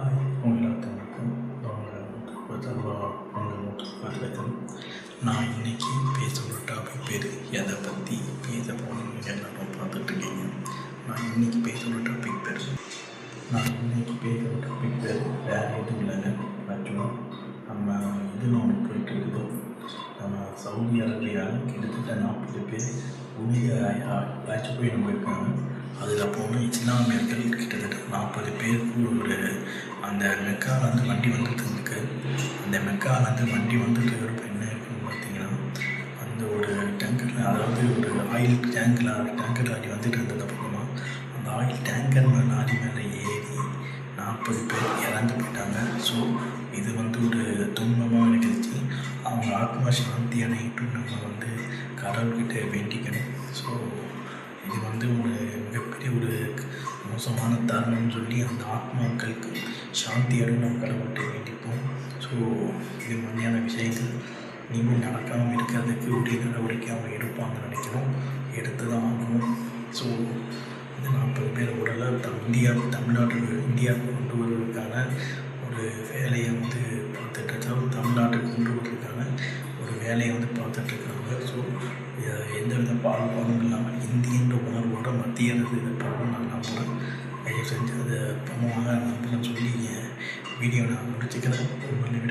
Hi உங்கள் எல்லாத்துக்கும் வணக்கம் நான் இன்னைக்கு பேச ஒரு டாபிக் பேர் எதை பற்றி பேச போகணும்னு எல்லாரும் பார்த்துட்ருக்கீங்க நான் இன்னைக்கு பேச ஒரு டாபிக் பேர் நான் இன்னைக்கு பேச ஒரு டாபிக் பேர் வேறு எதுவும் இல்லைங்க. ஆக்சுவலாக நம்ம இதில் ஒன்று போயிட்டு இருக்குதோ. நம்ம சவுதி அரேபியாவில் கிட்டத்தட்ட நாற்பது பேர் புனித ஆட்சி போய் போயிருக்காங்க. அதில் போன இஸ்லாமியர்கள் கிட்டத்தட்ட நாற்பது பேருக்கு ஒரு அந்த மெக்காலேருந்து வண்டி வந்துட்டு இருக்கு அந்த மெக்காலேருந்து வண்டி வந்துட்டு இருக்கிறப்ப என்ன இருக்குன்னு பார்த்தீங்கன்னா அந்த ஒரு டேங்கரில் அதாவது ஒரு ஆயில் டேங்கில் டேங்கர் லாரி வந்துட்டு இருந்தது அப்புறமா அந்த ஆயில் டேங்கர் மேலே லாரி மேலே ஏறி நாற்பது பேர் இறந்து போயிட்டாங்க. ஸோ இது வந்து ஒரு துன்பமாக நிகழ்ச்சி. அவங்க ஆத்மா சாந்தி அடையட்டும் நம்ம வந்து கடவுள்கிட்ட வேண்டிக்கணும். ஸோ இது வந்து ஒரு மிகப்பெரிய ஒரு மோசமான தருணம்னு சொல்லி அந்த ஆத்மாக்களுக்கு சாந்தியோடு அடையும் நம்ம கடவுள்கிட்ட வேண்டிப்போம் ஸோ இது மாதிரியான விஷயங்கள் இனிமேல் நடக்காமல் இருக்கிறதுக்கு உரிய நடவடிக்கை அவங்க எடுப்பாங்கன்னு நினைக்கிறோம். எடுத்து தான் ஆகணும். ஸோ இந்த நாற்பது பேர் உடலை இந்தியா தமிழ்நாட்டில் இந்தியாவுக்கு கொண்டு வருவதற்கான ஒரு வேலையை வந்து பார்த்துட்டு தமிழ்நாட்டுக்கு கொண்டு வருவதற்கான ஒரு வேலையை வந்து பார்த்துட்ருக்காங்க ஸோ எந்த வித பாகுபாடும் இல்லாமல் இந்தியன்ற உணர்வோட மத்திய அரசு இதை பண்ணணும் நான் நம்புகிறேன் தயவு செஞ்சு அதை வீடியோ நான் முடிச்சுக்கிறேன்.